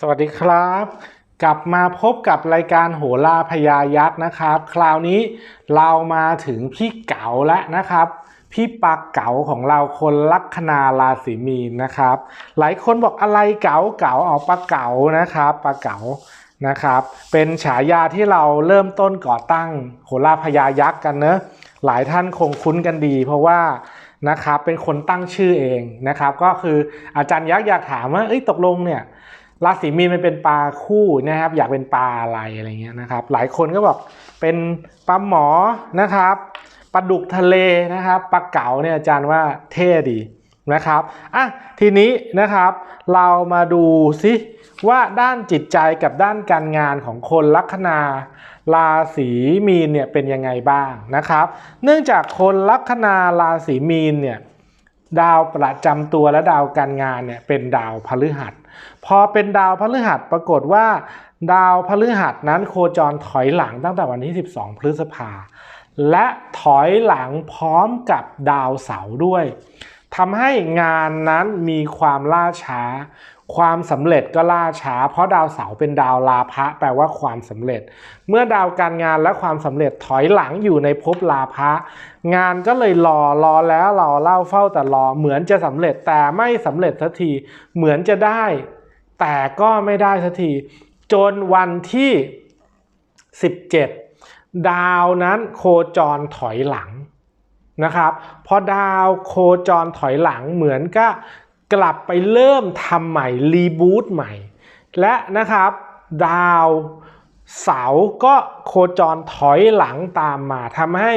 สวัสดีครับ กลับมาพบกับรายการโหราพยายักษ์นะครับ คราวนี้เรามาถึงพี่เก๋าแล้วนะครับ พี่ปลาเก๋าของเราคนลัคนาราศีมีนนะครับ หลายคนบอกอะไรเก๋าเก๋าเอาปลาเก๋านะครับปลาเก๋านะครับ เป็นฉายาที่เราเริ่มต้นก่อตั้งโหราพยายักษ์กันเนอะหลายท่านคงคุ้นกันดี เพราะว่านะครับเป็นคนตั้งชื่อเองนะครับ ก็คืออาจารย์ยักษ์อยากถามว่าเอ้ยตกลงเนี่ย ราศีมีนมันเป็นปลาคู่นะครับ อยากเป็นปลาอะไรอะไรเงี้ยนะครับ หลายคนก็บอกเป็นปลาหมอนะครับปลาดุกทะเลนะครับปลาเก๋าเนี่ยอาจารย์ว่าเท่ดีนะครับอะทีนี้นะครับ เรามาดูซิว่าด้านจิตใจกับด้านการงานของคนลัคนาราศีมีนเนี่ยเป็นยังไงบ้างนะครับ เนื่องจากคนลัคนาราศีมีนเนี่ยดาวประจำตัวและดาวการงานเนี่ยเป็นดาวพฤหัส พอเป็นดาวพฤหัสปรากฏว่า ดาวพฤหัสนั้นโคจรถอยหลังตั้งแต่วันที่ 12 พฤษภา และถอยหลังพร้อมกับดาวเสาร์ด้วยทำให้งานนั้นมีความล่าช้า ความสำเร็จก็ล่าช้า เพราะดาวเสาร์เป็นดาวลาภะแปลว่าความสำเร็จ เมื่อดาวการงานและความสำเร็จถอยหลังอยู่ในภพลาภะงานก็เลยรอรอแล้วรอเล่าเฝ้าแต่รอเหมือนจะสำเร็จแต่ไม่สำเร็จสักทีเหมือนจะได้ แต่ก็ไม่ได้สักที จนวันที่ 17 ดาวนั้นโคจรถอยหลังนะครับ พอดาวโคจรถอยหลังเหมือนก็กลับไปเริ่มทำใหม่ รีบูตใหม่ และนะครับ ดาวเสาก็โคจรถอยหลังตามมาทำให้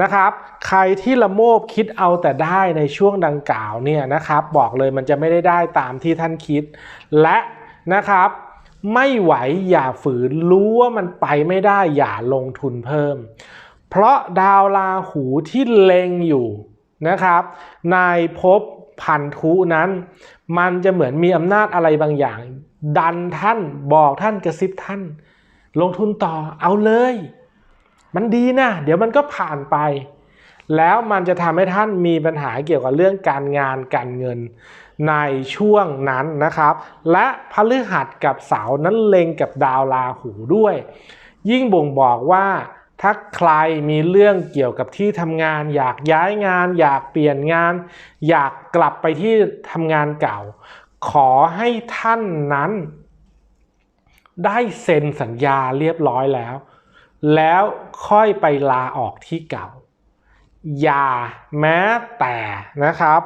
นะครับ ใครที่ละโมบคิดเอาแต่ได้ในช่วงดังกล่าวเนี่ยนะครับ บอกเลยมันจะไม่ได้ได้ตามที่ท่านคิด และนะครับ ไม่ไหวอย่าฝืนรู้ว่ามันไปไม่ได้อย่าลงทุนเพิ่ม เพราะดาวราหูที่เล็งอยู่นะครับในภพพันธุนั้น มันจะเหมือนมีอำนาจอะไรบางอย่าง ดันท่านบอกท่านกระซิบท่าน ลงทุนต่อเอาเลย มันดีนะ เดี๋ยวมันก็ผ่านไป แล้วมันจะทำให้ท่านมีปัญหาเกี่ยวกับเรื่องการงานการเงินในช่วงนั้นนะครับ และพฤหัสกับเสาร์นั้นเล็งกับดาวราหูด้วย ยิ่งบ่งบอกว่าถ้าใครมีเรื่องเกี่ยวกับที่ทำงาน อยากย้ายงาน อยากเปลี่ยนงาน อยากกลับไปที่ทำงานเก่า ขอให้ท่านนั้น ได้เซ็นสัญญาเรียบร้อยแล้ว แล้วค่อยไปลาออกที่เก่า อย่าแม้แต่นะครับ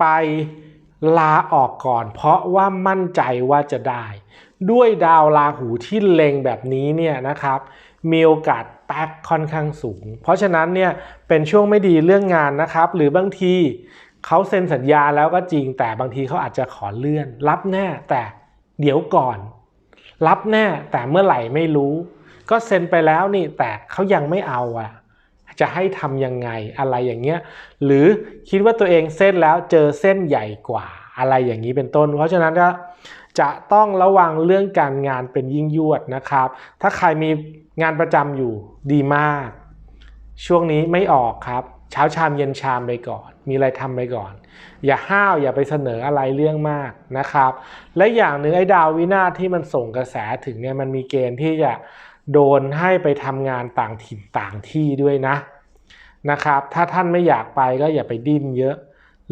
ไปลาออกก่อน เพราะว่ามั่นใจว่าจะได้ ด้วยดาวราหูที่เล็งแบบนี้เนี่ยนะครับ มีโอกาสแป๊กค่อนข้างสูง เพราะฉะนั้นเนี่ยเป็นช่วงไม่ดีเรื่องงานนะครับ หรือบางทีเขาเซ็นสัญญาแล้วก็จริง แต่บางทีเขาอาจจะขอเลื่อน รับแน่แต่เดี๋ยวก่อน รับแน่แต่เมื่อไหร่ไม่รู้ ก็เซ็นไปแล้วนี่แต่เขายังไม่เอาอะ จะให้ทำยังไงอะไรอย่างเงี้ย หรือคิดว่าตัวเองเส้นแล้วเจอเส้นใหญ่กว่าอะไรอย่างนี้เป็นต้น เพราะฉะนั้นก็จะต้องระวังเรื่องการงานเป็นยิ่งยวดนะครับ ถ้าใครมีงานประจำอยู่ดีมาก ช่วงนี้ไม่ออกครับ เช้าชามเย็นชามไปก่อน มีอะไรทำไปก่อน อย่าห้าวอย่าไปเสนออะไรเรื่องมากนะครับ และอย่างหนึ่งไอ้ดาววินาที่มันส่งกระแสถึงเนี่ยมันมีเกณฑ์ที่จะ โดนให้ไปทำงานต่างถิ่นต่างที่ด้วยนะนะครับ ถ้าท่านไม่อยากไปก็อย่าไปดิ้นเยอะ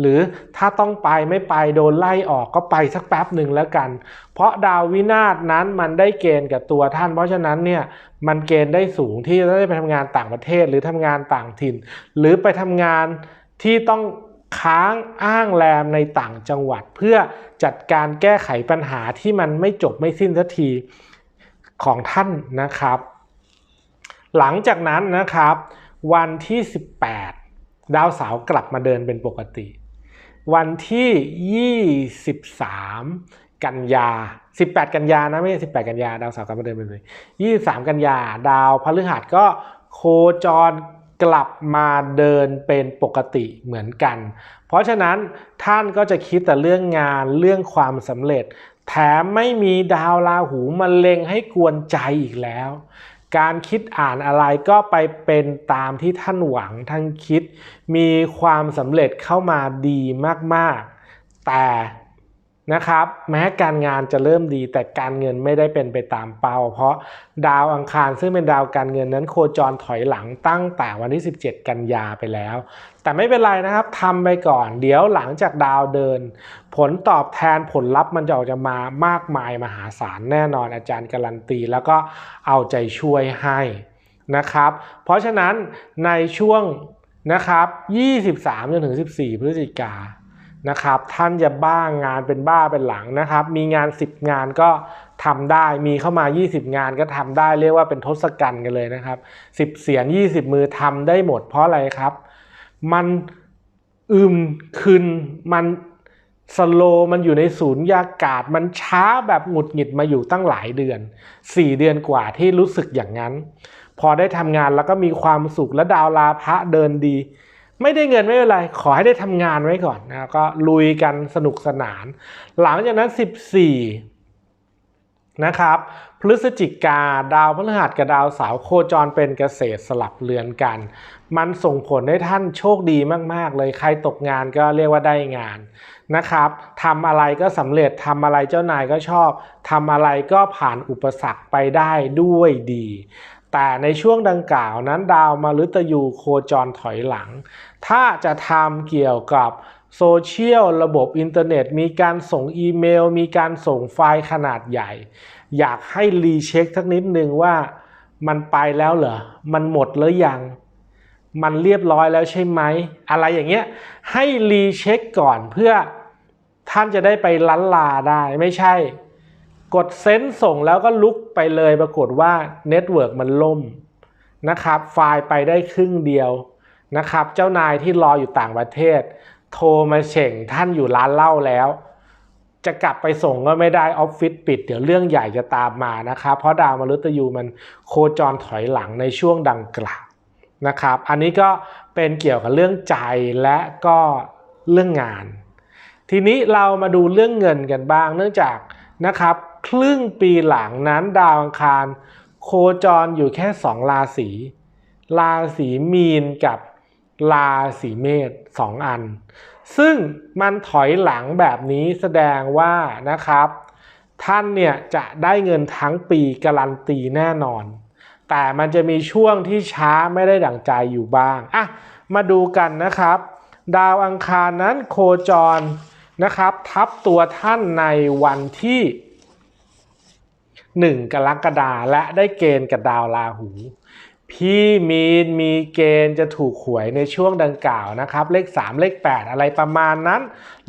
หรือถ้าต้องไปไม่ไปโดนไล่ออกก็ไปสักแป๊บหนึ่งแล้วกัน เพราะดาววินาศนั้นมันได้เกณฑ์กับตัวท่าน เพราะฉะนั้นเนี่ยมันเกณฑ์ได้สูงที่จะได้ไปทำงานต่างประเทศหรือทำงานต่างถิ่น หรือไปทำงานที่ต้องค้างอ้างแรมในต่างจังหวัด เพื่อจัดการแก้ไขปัญหาที่มันไม่จบไม่สิ้นสักที ของท่านนะครับ หลังจากนั้นนะครับ วันที่ 18 ดาวเสาร์กลับมาเดินเป็นปกติ วันที่ 23 กันยา 18 กันยานะไม่ใช่18 กันยา ดาวเสาร์กลับมาเดินเป็นปกติ23 กันยา ดาวพฤหัสก็โคจรกลับมาเดินเป็นปกติเหมือนกัน เพราะฉะนั้นท่านก็จะคิดแต่เรื่องงานเรื่องความสำเร็จ แถมไม่มีดาวราหูมาเล็งให้กวนใจอีกแล้ว การคิดอ่านอะไรก็ไปเป็นตามที่ท่านหวังท่านคิด มีความสำเร็จเข้ามาดีมากๆ แต่ นะครับแม้การงานจะเริ่มดีแต่การเงินไม่ได้เป็นไปตามเป้า เพราะดาวอังคารซึ่งเป็นดาวการเงินนั้นโคจรถอยหลังตั้งแต่วันที่ 17 กันยาไปแล้ว แต่ไม่เป็นไรนะครับทำไปก่อน เดี๋ยวหลังจากดาวเดิน ผลตอบแทนผลลัพธ์มันจะออกจะมามากมายมหาศาลแน่นอนอาจารย์การันตี แล้วก็เอาใจช่วยให้นะครับ เพราะฉะนั้นในช่วงนะครับ 23จนถึง 14 พฤศจิกา นะครับ ท่านจะบ้างานเป็นบ้าเป็นหลังนะครับ มีงาน 10 งานก็ทำได้มีเข้ามา 20 งานก็ทำได้เรียกว่าเป็นทศกัณฐ์กันเลยนะครับ 10 เสียง 20 มือทำได้หมดเพราะอะไรครับ มันอึมคืนมันสโลมันอยู่ในศูนย์ยากาศ มันช้าแบบหงุดหงิดมาอยู่ตั้งหลายเดือน 4 เดือนกว่าที่รู้สึกอย่างนั้น พอได้ทำงานแล้วก็มีความสุขและดาวลาพระเดินดี ไม่ได้เงินไม่เป็นไร ขอให้ได้ทำงานไว้ก่อนนะก็ลุยกันสนุกสนาน หลังจากนั้น 14 นะครับ พฤศจิกาดาวพฤหัสกับดาวเสาร์โคจรเป็นเกษตรสลับเรือนกัน มันส่งผลให้ท่านโชคดีมาก ๆ เลยใครตกงานก็เรียกว่าได้งานนะครับทำอะไรก็สำเร็จทำอะไรเจ้านายก็ชอบทำอะไรก็ผ่านอุปสรรคไปได้ด้วยดี แต่ในช่วงดังกล่าวนั้นดาวมาฤตยูโคจรถอยหลัง ถ้าจะทำเกี่ยวกับโซเชียลระบบอินเทอร์เน็ต มีการส่งอีเมล มีการส่งไฟล์ขนาดใหญ่ อยากให้รีเช็คสักนิดนึงว่ามันไปแล้วเหรอ มันหมดหรือยัง มันเรียบร้อยแล้วใช่ไหม อะไรอย่างเงี้ย ให้รีเช็คก่อนเพื่อท่านจะได้ไปลันลาได้ไม่ใช่ กดเซนส่งแล้วก็ลุกไปเลยปรากฏว่าเน็ตเวิร์กมันล่มนะครับ ไฟล์ไปได้ครึ่งเดียวนะครับ เจ้านายที่รออยู่ต่างประเทศ โทรมาเฉ่งท่านอยู่ร้านเหล้าแล้ว จะกลับไปส่งก็ไม่ได้ออฟฟิศปิด เดี๋ยวเรื่องใหญ่จะตามมานะครับ เพราะดาวมฤตยูมันโคจรถอยหลังในช่วงดังกล่าวนะครับ อันนี้ก็เป็นเกี่ยวกับเรื่องใจและก็เรื่องงาน ทีนี้เรามาดูเรื่องเงินกันบ้าง เนื่องจากนะครับ รึ่งปีหลังนั้นดาวอังคาร โคจรอยู่แค่สองราศีราศีมีนกับราศีเมษสองอัน ซึ่งมันถอยหลังแบบนี้แสดงว่านะครับ ท่านเนี่ยจะได้เงินทั้งปีการันตีแน่นอน แต่มันจะมีช่วงที่ช้าไม่ได้ดั่งใจอยู่บ้างอะมาดูกันนะครับ ดาวอังคารนั้นโคจรนะครับ ทับตัวท่านในวันที่ 1 กรกฎาและได้เกณฑ์กับดาวราหู พี่มีนมีเกณฑ์จะถูกหวยในช่วงดังกล่าวนะครับ เลข 3 เลข 8 อะไรประมาณนั้น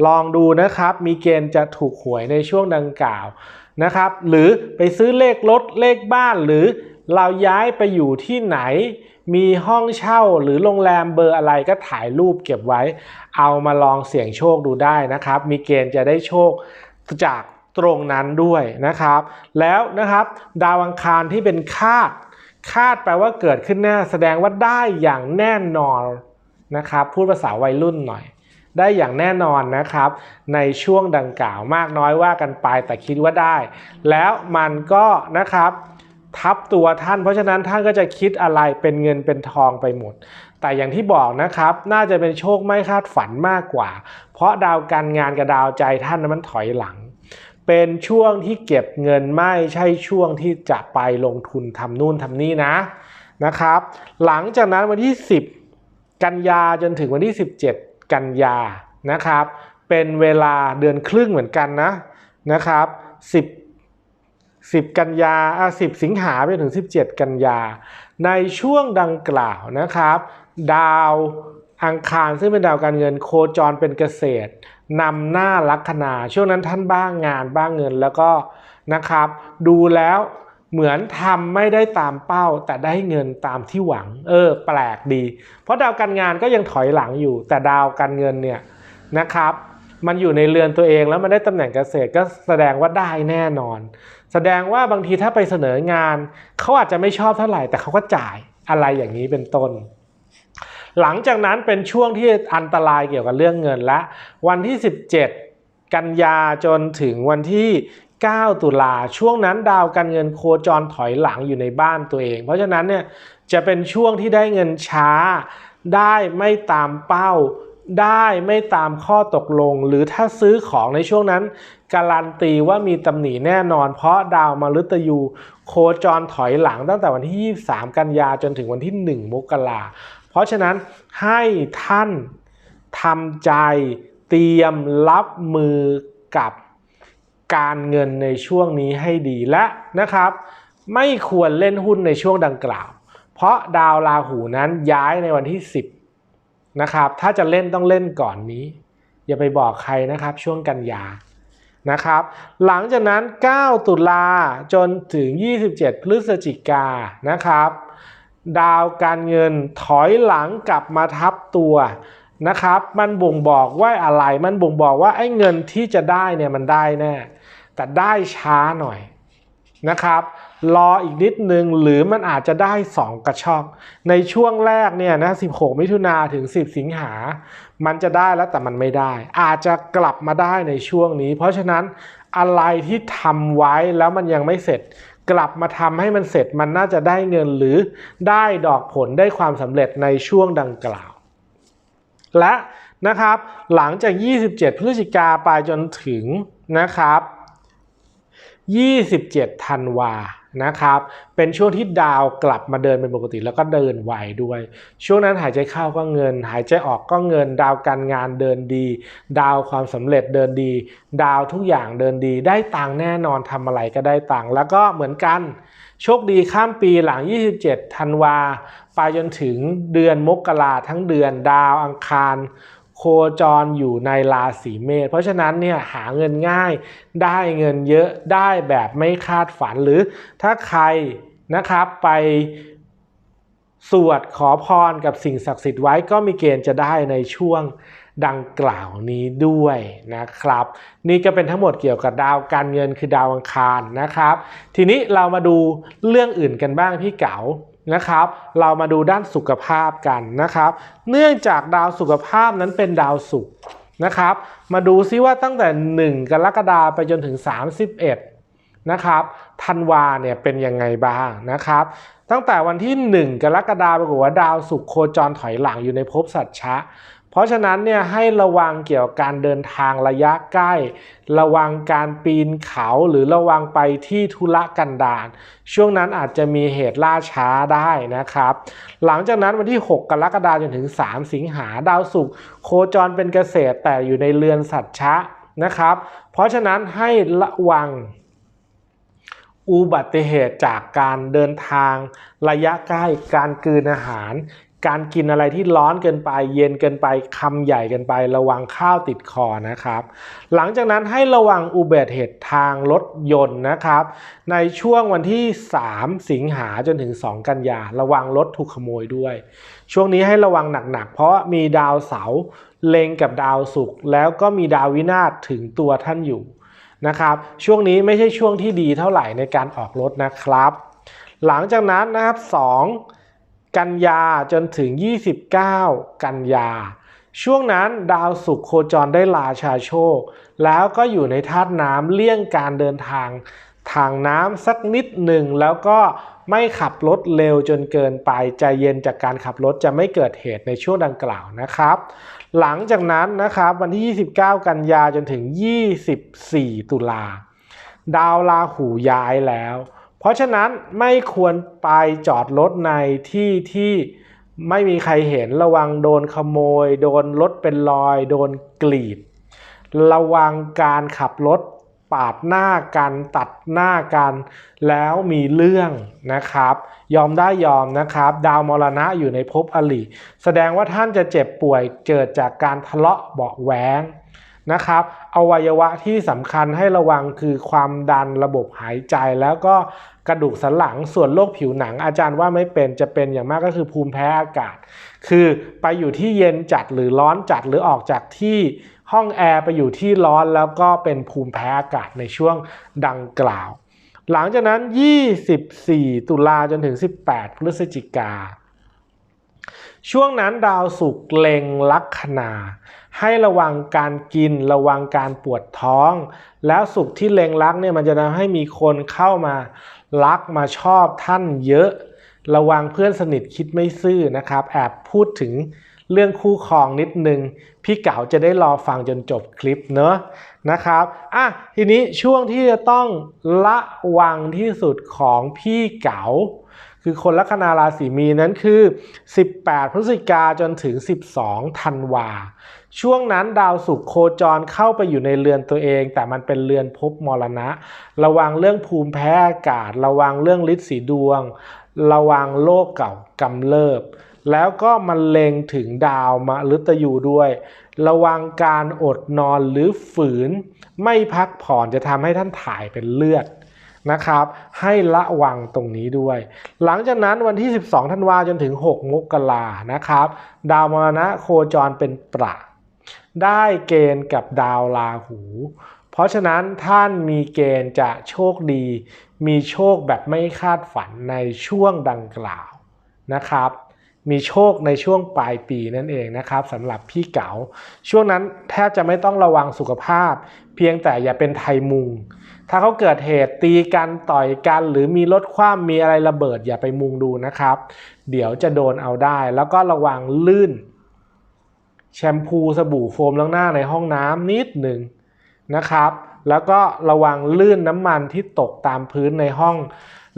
ลองดูนะครับ มีเกณฑ์จะถูกหวยในช่วงดังกล่าวนะครับ หรือไปซื้อเลขรถเลขบ้านหรือเราย้ายไปอยู่ที่ไหน มีห้องเช่าหรือโรงแรมเบอร์อะไรก็ถ่ายรูปเก็บไว้ เอามาลองเสี่ยงโชคดูได้นะครับ มีเกณฑ์จะได้โชคจาก ตรงนั้นด้วยนะครับ แล้วนะครับดาวอังคารที่เป็นคาด คาดแปลว่าเกิดขึ้นแน่แสดงว่าได้อย่างแน่นอนนะครับพูดภาษาวัยรุ่นหน่อย ได้อย่างแน่นอนนะครับ ในช่วงดังกล่าวมากน้อยว่ากันไปแต่คิดว่าได้ แล้วมันก็นะครับทับตัวท่าน เพราะฉะนั้นท่านก็จะคิดอะไรเป็นเงินเป็นทองไปหมด แต่อย่างที่บอกนะครับ น่าจะเป็นโชคไม่คาดฝันมากกว่า เพราะดาวการงานกับดาวใจท่านนั้นมันถอยหลัง เป็นช่วงที่เก็บเงินไม่ใช่ช่วงที่จะไปลงทุนทำนู่นทำนี่นะนะครับ หลังจากนั้นวันที่ 10 กันยาจนถึงวันที่ 17 กันยานะครับ เป็นเวลาเดือนครึ่งเหมือนกันนะนะครับ10 10 กันยาอะ10 สิงหาไปถึง 17 กันยา ในช่วงดังกล่าวนะครับ ดาว อังคารซึ่งเป็นดาวการเงินโคจรเป็นเกษตรนำหน้าลัคนา ช่วงนั้นท่านบ้างงานบ้างเงินแล้วก็นะครับ ดูแล้วเหมือนทำไม่ได้ตามเป้า แต่ได้เงินตามที่หวัง เออ แปลกดี เพราะดาวการงานก็ยังถอยหลังอยู่ แต่ดาวการเงินเนี่ยนะครับ มันอยู่ในเรือนตัวเองแล้วมันได้ตำแหน่งเกษตรก็แสดงว่าได้แน่นอน แสดงว่าบางทีถ้าไปเสนองานเขาอาจจะไม่ชอบเท่าไหร่แต่เขาก็จ่ายอะไรอย่างนี้เป็นต้น หลังจากนั้นเป็นช่วงที่อันตรายเกี่ยวกับเรื่องเงินและ วันที่ 17 กันยาจนถึงวันที่ 9 ตุลาช่วงนั้นดาวการเงินโคจรถอยหลังอยู่ในบ้านตัวเอง เพราะฉะนั้นเนี่ยจะเป็นช่วงที่ได้เงินช้า ได้ไม่ตามเป้าได้ไม่ตามข้อตกลง หรือถ้าซื้อของในช่วงนั้น การันตีว่ามีตำหนิแน่นอน เพราะดาวมฤตยู โคจรถอยหลังตั้งแต่วันที่ 23 กันยาจนถึงวันที่ 1 มกรา เพราะฉะนั้นให้ท่านทำใจเตรียมรับมือกับการเงินในช่วงนี้ให้ดีและนะครับ ไม่ควรเล่นหุ้นในช่วงดังกล่าว เพราะดาวราหูนั้นย้ายในวันที่ 10นะครับ ถ้าจะเล่นต้องเล่นก่อนนี้ อย่าไปบอกใครนะครับช่วงกันยานะครับ หลังจากนั้น 9 ตุลาจนถึง 27 พฤศจิกานะครับ ดาวการเงินถอยหลังกลับมาทับตัวนะครับ มันบ่งบอกว่าอะไร มันบ่งบอกว่าไอ้เงินที่จะได้เนี่ยมันได้แน่ แต่ได้ช้าหน่อยนะครับ รออีกนิดนึงหรือมันอาจจะได้ 2 กระชอก ในช่วงแรกเนี่ยนะ 16 มิถุนาถึง 10 สิงหา มันจะได้แล้วแต่มันไม่ได้ อาจจะกลับมาได้ในช่วงนี้ เพราะฉะนั้นอะไรที่ทำไว้แล้วมันยังไม่เสร็จ กลับมาทำให้มันเสร็จมันน่าจะได้เงินหรือได้ดอกผลได้ความสำเร็จในช่วงดังกล่าว และนะครับหลังจาก 27 พฤศจิกาไปจนถึงนะครับ 27 ธันวา นะครับ เป็นช่วงที่ดาวกลับมาเดินเป็นปกติแล้วก็เดินไวด้วย ช่วงนั้นหายใจเข้าก็เงิน หายใจออกก็เงิน ดาวการงานเดินดี ดาวความสำเร็จเดินดี ดาวทุกอย่างเดินดี ได้ตังค์แน่นอนทำอะไรก็ได้ตังค์แล้วก็เหมือนกัน โชคดีข้ามปีหลัง 27 ธันวาไปจนถึงเดือนมกราทั้งเดือนดาวอังคาร คจรอยู่ในราศีเมษเพราะฉะนั้นเนี่ยหาเงินง่ายได้เงินเยอะได้แบบไม่คาดฝันหรือถ้าใครนะครับไปสวดขอพรกับสิ่งศักดิ์สิทธิ์ไว้ก็มีเกณฑ์จะได้ในช่วงดังกล่าวนี้ด้วยนะครับ นี่ก็เป็นทั้งหมดเกี่ยวกับดาวการเงินคือดาวอังคารนะครับ ทีนี้เรามาดูเรื่องอื่นกันบ้างพี่เก๋า นะครับ เรามาดูด้านสุขภาพกันนะครับ เนื่องจากดาวสุขภาพนั้นเป็นดาวศุกร์นะครับ มาดูซิว่าตั้งแต่ 1 กรกฎาคมไปจนถึง 31 นะครับธันวาเนี่ยเป็นยังไงบ้างนะครับ ตั้งแต่วันที่ 1 กรกฎาคมปรากฏว่าดาวศุกร์โคจรถอยหลังอยู่ในภพสัตชะ เพราะฉะนั้นเนี่ยให้ระวังเกี่ยวกับการเดินทางระยะใกล้ ระวังการปีนเขาหรือระวังไปที่ธุระกันดารช่วงนั้นอาจจะมีเหตุล่าช้าได้นะครับ หลังจากนั้นวันที่ 6 กรกฎาคมจนถึง 3 สิงหาดาวศุกร์โคจรเป็นเกษตรแต่อยู่ในเรือนสัตชะนะครับ เพราะฉะนั้นให้ระวังอุบัติเหตุจากการเดินทางระยะใกล้การกืนอาหาร การกินอะไรที่ร้อนเกินไป เย็นเกินไปคำใหญ่เกินไประวังข้าวติดคอนะครับ หลังจากนั้นให้ระวังอุบัติเหตุทางรถยนต์นะครับ ในช่วงวันที่ 3 สิงหาจนถึง 2 กันยาระวังรถถูกขโมยด้วย ช่วงนี้ให้ระวังหนักๆ เพราะมีดาวเสาร์เล็งกับดาวศุกร์แล้วก็มีดาววินาศถึงตัวท่านอยู่นะครับช่วงนี้ไม่ใช่ช่วงที่ดีเท่าไหร่ในการออกรถนะครับ หลังจากนั้นนะครับ2 กันยาจนถึง 29 กันยา ช่วงนั้นดาวศุกร์โคจรได้ลาชาโชค แล้วก็อยู่ในธาตุน้ำเลี่ยงการเดินทางทางน้ำสักนิดหนึ่งแล้วก็ไม่ขับรถเร็วจนเกินไปใจเย็นจากการขับรถจะไม่เกิดเหตุในช่วงดังกล่าวนะครับ หลังจากนั้นนะครับวันที่ 29 กันยาจนถึง 24 ตุลา ดาวราหูย้ายแล้ว เพราะฉะนั้นไม่ควรไปจอดรถในที่ที่ไม่มีใครเห็นระวังโดนขโมย โดนรถเป็นรอย โดนกรีด ระวังการขับรถปาดหน้ากันตัดหน้ากันแล้วมีเรื่องนะครับ ยอมได้ยอมนะครับ ดาวมรณะอยู่ในภพอลิแสดงว่าท่านจะเจ็บป่วยเกิดจากการทะเลาะเบาะแว้ง นะครับอวัยวะที่สำคัญให้ระวังคือความดันระบบหายใจ แล้วก็กระดูกสันหลังส่วนโรคผิวหนัง อาจารย์ว่าไม่เป็นจะเป็นอย่างมากก็คือภูมิแพ้อากาศ คือไปอยู่ที่เย็นจัดหรือร้อนจัดหรือออกจากที่ห้องแอร์ไปอยู่ที่ร้อนแล้วก็เป็นภูมิแพ้อากาศในช่วงดังกล่าว หลังจากนั้น 24 ตุลาจนถึง 18 พฤศจิกา ช่วงนั้นดาวศุกร์เล็งลัคนา ให้ระวังการกินระวังการปวดท้อง แล้วสุขที่เล็งรักเนี่ยมันจะทำให้มีคนเข้ามารักมาชอบท่านเยอะ ระวังเพื่อนสนิทคิดไม่ซื่อนะครับ แอบพูดถึงเรื่องคู่ครองนิดนึง พี่เก๋าจะได้รอฟังจนจบคลิปเนอะนะครับอะทีนี้ช่วงที่จะต้องระวังที่สุดของพี่เก๋า คือคนลัคนาราศีมีนนั้นคือ 18 พฤศจิกาจนถึง 12 ธันวา ช่วงนั้นดาวศุกร์โคจรเข้าไปอยู่ในเรือนตัวเอง แต่มันเป็นเรือนภพมรณะ ระวังเรื่องภูมิแพ้อากาศ ระวังเรื่องฤทธิ์สีดวง ระวังโรคเก่ากำเริบ แล้วก็มันเล็งถึงดาวมฤตยูด้วย ระวังการอดนอนหรือฝืน ไม่พักผ่อนจะทำให้ท่านถ่ายเป็นเลือด นะครับ ให้ระวังตรงนี้ด้วย หลังจากนั้นวันที่ 12ธันวาจนถึง 6 มกรานะครับ ดาวมรณะโคจรเป็นประ ได้เกณฑ์กับดาวราหู เพราะฉะนั้นท่านมีเกณฑ์จะโชคดี มีโชคแบบไม่คาดฝันในช่วงดังกล่าวนะครับ มีโชคในช่วงปลายปีนั่นเองนะครับสำหรับพี่เก๋าช่วงนั้นแทบจะไม่ต้องระวังสุขภาพ เพียงแต่อย่าเป็นไทยมุง ถ้าเขาเกิดเหตุตีกันต่อยกัน หรือมีรถคว่ำมีอะไรระเบิดอย่าไปมุงดูนะครับ เดี๋ยวจะโดนเอาได้ แล้วก็ระวังลื่น แชมพูสบู่โฟมล้างหน้าในห้องน้ำนิดหนึ่งนะครับ แล้วก็ระวังลื่นน้ำมันที่ตกตามพื้นในห้อง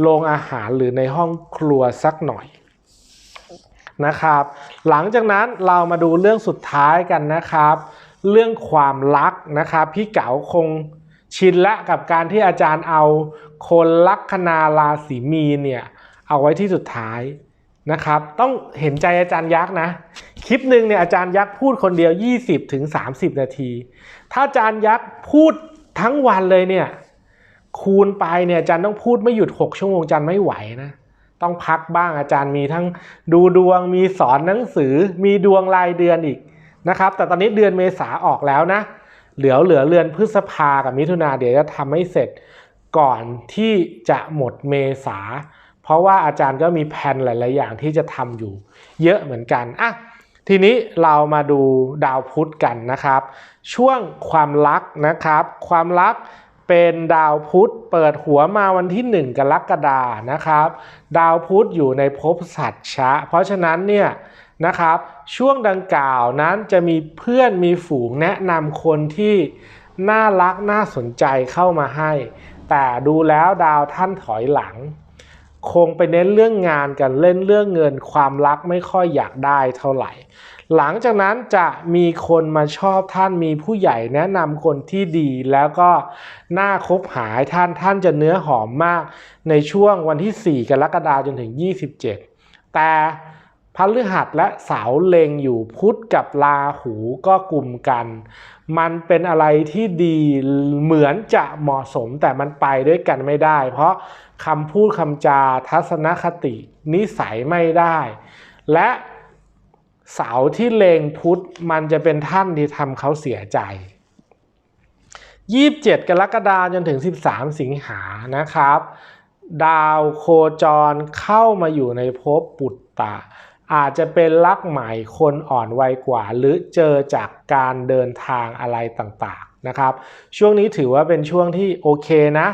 โรงอาหารหรือในห้องครัวสักหน่อย นะครับ หลังจากนั้นเรามาดูเรื่องสุดท้ายกันนะครับ เรื่องความรักนะครับ พี่เก๋าคงชินละกับการที่อาจารย์เอาคนลัคนาราศีมีนเนี่ยเอาไว้ที่สุดท้ายนะครับ ต้องเห็นใจอาจารย์ยักษ์นะ คลิปหนึ่งเนี่ยอาจารย์ยักษ์พูดคนเดียว 20ถึง30นาที ถ้าอาจารย์ยักษ์พูดทั้งวันเลยเนี่ยคูณไปเนี่ยอาจารย์ต้องพูดไม่หยุด 6 ชั่วโมงอาจารย์ไม่ไหวนะ ต้องพักบ้างอาจารย์มีทั้งดูดวงมีสอนหนังสือ มีดวงรายเดือนอีกนะครับ แต่ตอนนี้เดือนเมษาออกแล้วนะ เหลือเหลือเรือนพฤษภากับมิถุนาเดี๋ยวจะทำให้เสร็จก่อนที่จะหมดเมษา เพราะว่าอาจารย์ก็มีแผนหลาย ๆ อย่างที่จะทำอยู่ เยอะเหมือนกันอะทีนี้เรามาดูดาวพุธกันนะครับ ช่วงความรักนะครับ ความรัก เป็นดาวพุธเปิดหัวมาวันที่ 1 กรกฎานะครับ ดาวพุธอยู่ในภพสัตว์ชะ เพราะฉะนั้นเนี่ยนะครับช่วงดังกล่าวนั้นจะมีเพื่อนมีฝูงแนะนำคนที่น่ารักน่าสนใจเข้ามาให้ แต่ดูแล้วดาวท่านถอยหลัง คงไปเน้นเรื่องงานกันเล่นเรื่องเงินความรักไม่ค่อยอยากได้เท่าไหร่ หลังจากนั้นจะมีคนมาชอบท่านมีผู้ใหญ่แนะนำคนที่ดีแล้วก็น่าคบหาให้ท่านท่านจะเนื้อหอมมาก ในช่วงวันที่ 4 กรกฎาคมจนถึง 27 แต่พฤหัสและเสาเล็งอยู่พุธกับราหูก็กลุ่มกัน มันเป็นอะไรที่ดีเหมือนจะเหมาะสมแต่มันไปด้วยกันไม่ได้ เพราะคำพูดคำจาทัศนคตินิสัยไม่ได้ และ เสาที่เลงพุธมันจะเป็นท่านที่ทำเขาเสียใจ 27 กรกฎาคมจนถึง 13 สิงหานะครับ ดาวโคจรเข้ามาอยู่ในภพปุตตะ อาจจะเป็นรักใหม่คนอ่อนวัยกว่า หรือเจอจากการเดินทางอะไรต่างๆนะครับ ช่วงนี้ถือว่าเป็นช่วงที่โอเคนะ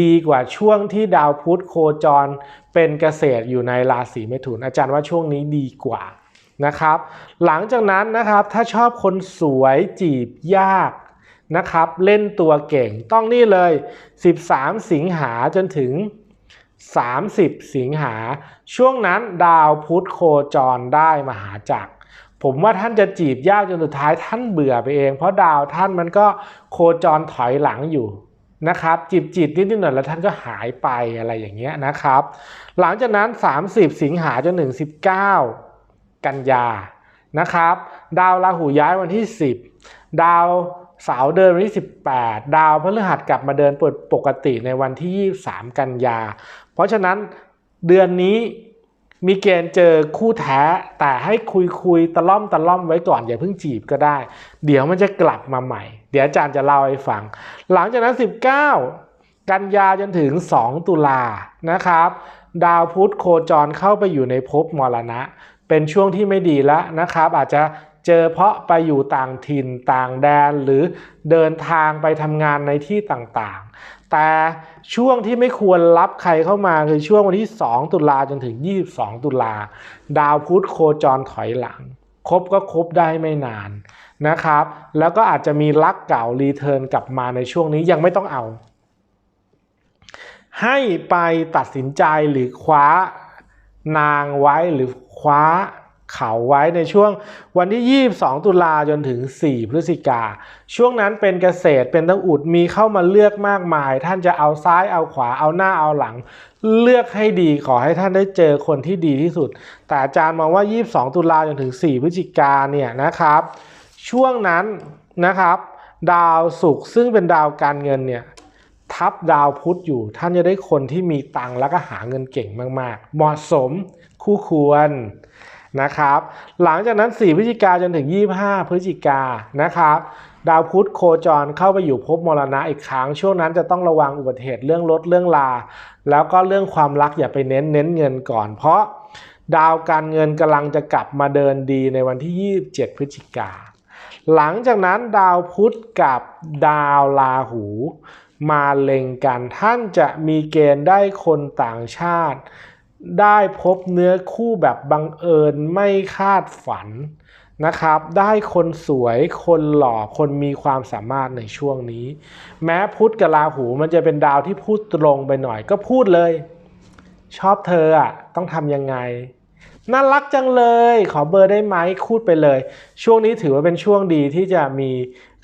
ดีกว่าช่วงที่ดาวพุธโคจรเป็นเกษตรอยู่ในราศีเมถุน อาจารย์ว่าช่วงนี้ดีกว่า นะครับ หลังจากนั้นนะครับถ้าชอบคนสวยจีบยากนะครับ เล่นตัวเก่งต้องนี่เลย 13 สิงหาจนถึง 30 สิงหา ช่วงนั้นดาวพุธโคจรได้มหาจักรผมว่าท่านจะจีบยากจนสุดท้ายท่านเบื่อไปเอง เพราะดาวท่านมันก็โคจรถอยหลังอยู่นะครับจีบจีบนิดนิดหน่อยแล้วท่านก็หายไปอะไรอย่างเงี้ยนะครับ หลังจากนั้น 30 สิงหาจนถึง19 กันยานะครับ ดาวราหูย้ายวันที่ 10 ดาวเสาร์เดินวันที่ 18 ดาวพฤหัสกลับมาเดินเปิดปกติในวันที่ 23 กันยา เพราะฉะนั้นเดือนนี้มีเกณฑ์เจอคู่แท้ แต่ให้คุยคุยตะล่อมตะล่อมไว้ก่อนอย่าเพิ่งจีบก็ได้ เดี๋ยวมันจะกลับมาใหม่ เดี๋ยวอาจารย์จะเล่าให้ฟัง หลังจากนั้น 19 กันยาจนถึง 2 ตุลานะครับ ดาวพุธโคจรเข้าไปอยู่ในภพมรณะ เป็นช่วงที่ไม่ดีแล้วนะครับ อาจจะเจอเพราะไปอยู่ต่างถิ่นต่างแดนหรือเดินทางไปทำงานในที่ต่างๆ แต่ช่วงที่ไม่ควรรับใครเข้ามาคือช่วงวันที่ 2 ตุลาจนถึง 22 ตุลา ดาวพุธโคจรถอยหลังคบก็คบได้ไม่นานนะครับ แล้วก็อาจจะมีรักเก่ารีเทิร์นกลับมาในช่วงนี้ยังไม่ต้องเอา ให้ไปตัดสินใจหรือคว้านางไว้หรือ คว้าเขาไว้ในช่วงวันที่ 22 ตุลาจนถึง 4 พฤศจิกา ช่วงนั้นเป็นเกษตรเป็นต้งอุดมีเข้ามาเลือกมากมาย ท่านจะเอาซ้ายเอาขวาเอาหน้าเอาหลัง เลือกให้ดีขอให้ท่านได้เจอคนที่ดีที่สุด แต่อาจารย์มองว่า 22 ตุลาจนถึง 4 พฤศจิกาเนี่ยนะครับ ช่วงนั้นนะครับ ดาวศุกร์ซึ่งเป็นดาวการเงินเนี่ยทับดาวพุธอยู่ ท่านจะได้คนที่มีตังค์แล้วก็หาเงินเก่งมากๆ เหมาะสม คู่ควรนะครับ หลังจากนั้น 4 พฤศจิกาจนถึง 25 พฤศจิกานะครับ ดาวพุธโคจรเข้าไปอยู่ภพมรณะอีกครั้ง ช่วงนั้นจะต้องระวังอุบัติเหตุเรื่องรถเรื่องลา แล้วก็เรื่องความรักอย่าไปเน้นเน้นเงินก่อน เพราะดาวการเงินกำลังจะกลับมาเดินดีในวันที่ 27 พฤศจิกา หลังจากนั้นดาวพุธกับดาวราหู มาเล็งกันท่านจะมีเกณฑ์ได้คนต่างชาติ ได้พบเนื้อคู่แบบบังเอิญไม่คาดฝันนะครับ ได้คนสวยคนหล่อคนมีความสามารถในช่วงนี้ แม้พุธกับราหูมันจะเป็นดาวที่พูดตรงไปหน่อยก็พูดเลย ชอบเธออะต้องทำยังไง น่ารักจังเลย ขอเบอร์ได้ไหมพูดไปเลย ช่วงนี้ถือว่าเป็นช่วงดีที่จะมี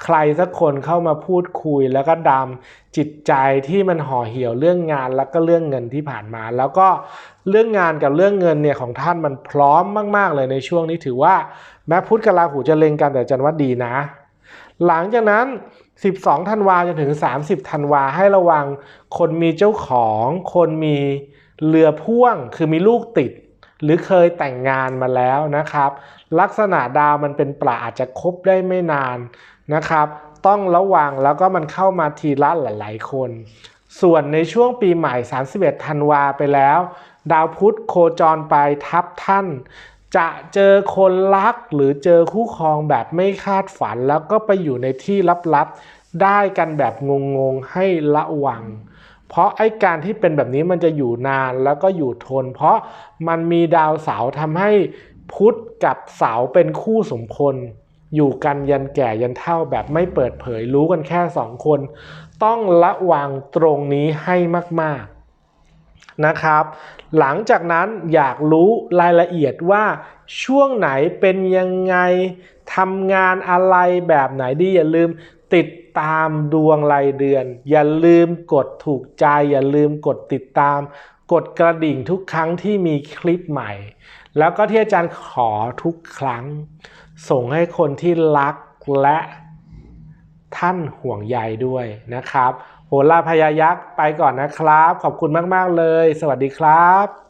ใครสักคนเข้ามาพูดคุย แล้วก็ดำจิตใจที่มันห่อเหี่ยวเรื่องงานแล้วก็เรื่องเงินที่ผ่านมา แล้วก็เรื่องงานกับเรื่องเงินเนี่ยของท่านมันพร้อมมาก ๆ เลยในช่วงนี้ถือว่าแม้พุธกับราหูจะเล็งกันแต่จันว่าดีนะ หลังจากนั้น 12ธันวาจนถึง 30ธันวาให้ระวัง คนมีเจ้าของ คนมีเรือพ่วงคือมีลูกติด หรือเคยแต่งงานมาแล้วนะครับ ลักษณะดาวมันเป็นปลาอาจจะคบได้ไม่นานนะครับ ต้องระวังแล้วก็มันเข้ามาทีละหลาย ๆ คน ส่วนในช่วงปีใหม่ 31 ธันวาไปแล้ว ดาวพุธโคจรไปทับท่าน จะเจอคนรักหรือเจอคู่ครองแบบไม่คาดฝัน แล้วก็ไปอยู่ในที่ลับๆได้กันแบบงงๆให้ระวัง เพราะไอ้การที่เป็นแบบนี้มันจะอยู่นานแล้วก็อยู่ทน เพราะมันมีดาวเสาทำให้พุธกับเสาเป็นคู่สมพลอยู่กันยันแก่ยันเฒ่าแบบไม่เปิดเผยรู้กันแค่สองคน ต้องระวังตรงนี้ให้มากๆนะครับ หลังจากนั้นอยากรู้รายละเอียดว่าช่วงไหนเป็นยังไงทำงานอะไรแบบไหนดีอย่าลืมติด ตามดวงรายเดือน อย่าลืมกดถูกใจ อย่าลืมกดติดตาม กดกระดิ่งทุกครั้งที่มีคลิปใหม่ แล้วก็ที่อาจารย์ขอทุกครั้ง ส่งให้คนที่รักและท่านห่วงใยด้วยนะครับโหราพยายักษ์ไปก่อนนะครับ ขอบคุณมาก ๆ เลย สวัสดีครับ